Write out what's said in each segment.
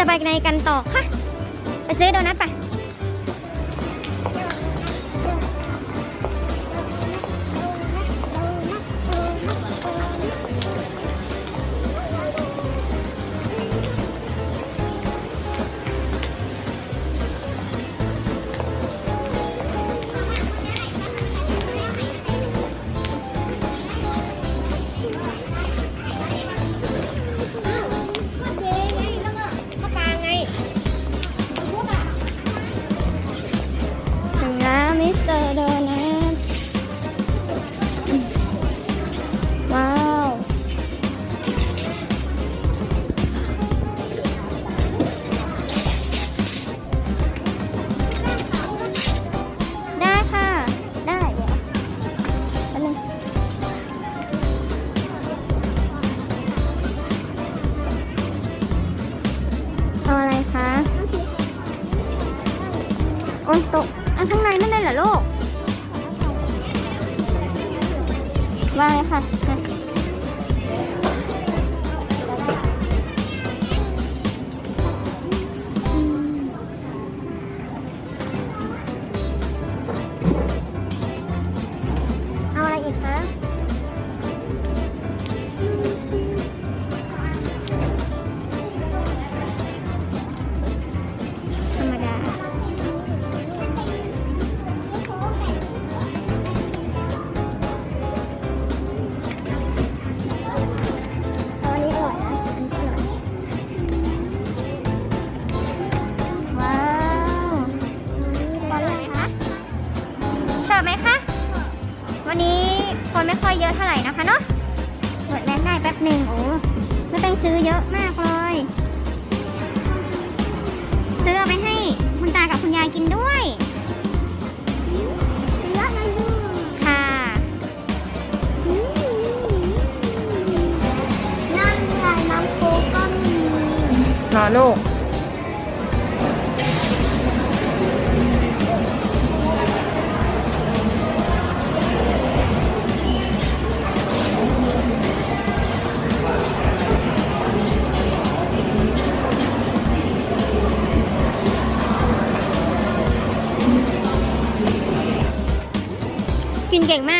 จะไปในกันต่อค่ะไปซื้อโดนัทไป อันข้างในนั่นเลยเหรอลูกวางเลยค่ะ อบไหมคะ วันนี้คนไม่ค่อยเยอะเท่าไหร่นะคะเนาะเปิดแรงได้แป๊บหนึ่งโอ้ไม่ต้องซื้อเยอะมากเลย ซื้อเอาไปให้คุณตากับคุณยายกินด้วยเยอะเลยลูกค่ะนั่นไงน้ำโค้กก็มีรอลูก เก่งมาก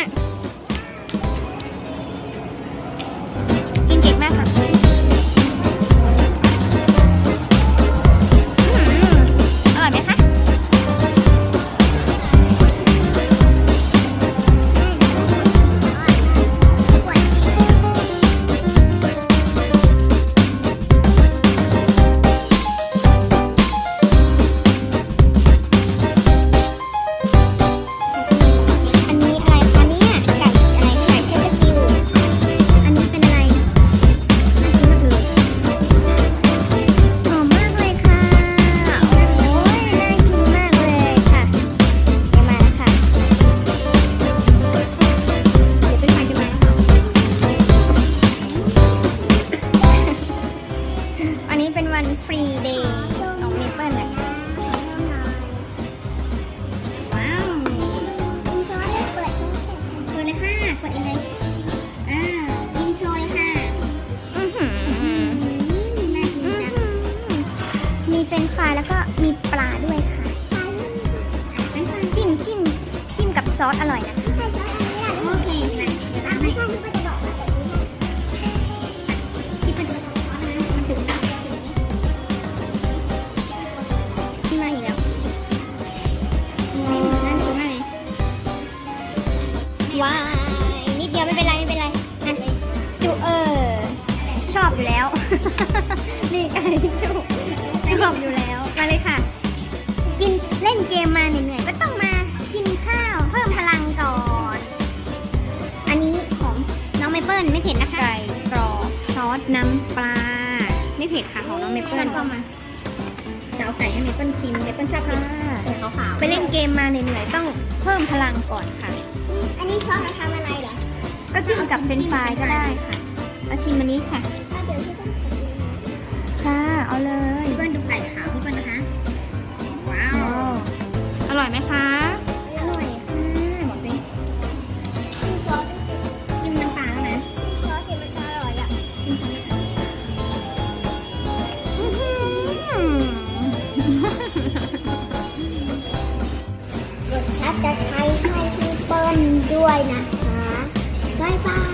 ซอสอร่อยนะโอเคค่ะเดี๋ยวอะทำไม่ให้ใช่ที่มันจะดอกแบบนี้ที่เป็นซอสนะมันถึงนะที่มาอีกแล้วนี่มันน่ากินว้ายนิดเดียวไม่เป็นไรไม่เป็นไรอะจุเออ ชอบอยู่แล้ว นี่ไก่จุชอบอยู่แล้ว มาเลยค่ะ กินเล่นเกมมาเหนื่อย น้ำปลา ไม่เผ็ดค่ะของน้องเมเปิลเข้ามาจะเอาไก่ให้เมเปิลชิมเมเปิลชอบกินแต่ขาวๆไปเล่นเกมมาเหนื่อยๆต้องเพิ่มพลังก่อนค่ะ อันนี้ซอสมาทำอะไรเหรอ ก็จิ้มกับเฟรนช์ฟรายก็ได้ค่ะเอาชิมอันนี้ค่ะอะเดี๋ยวพี่ต้องค่ะเอาเลยพี่เปิ้ลดูไก่ขาวพี่เปิ้ลนะคะ ว้าว อร่อยไหมคะ นะคะ บ๊ายบาย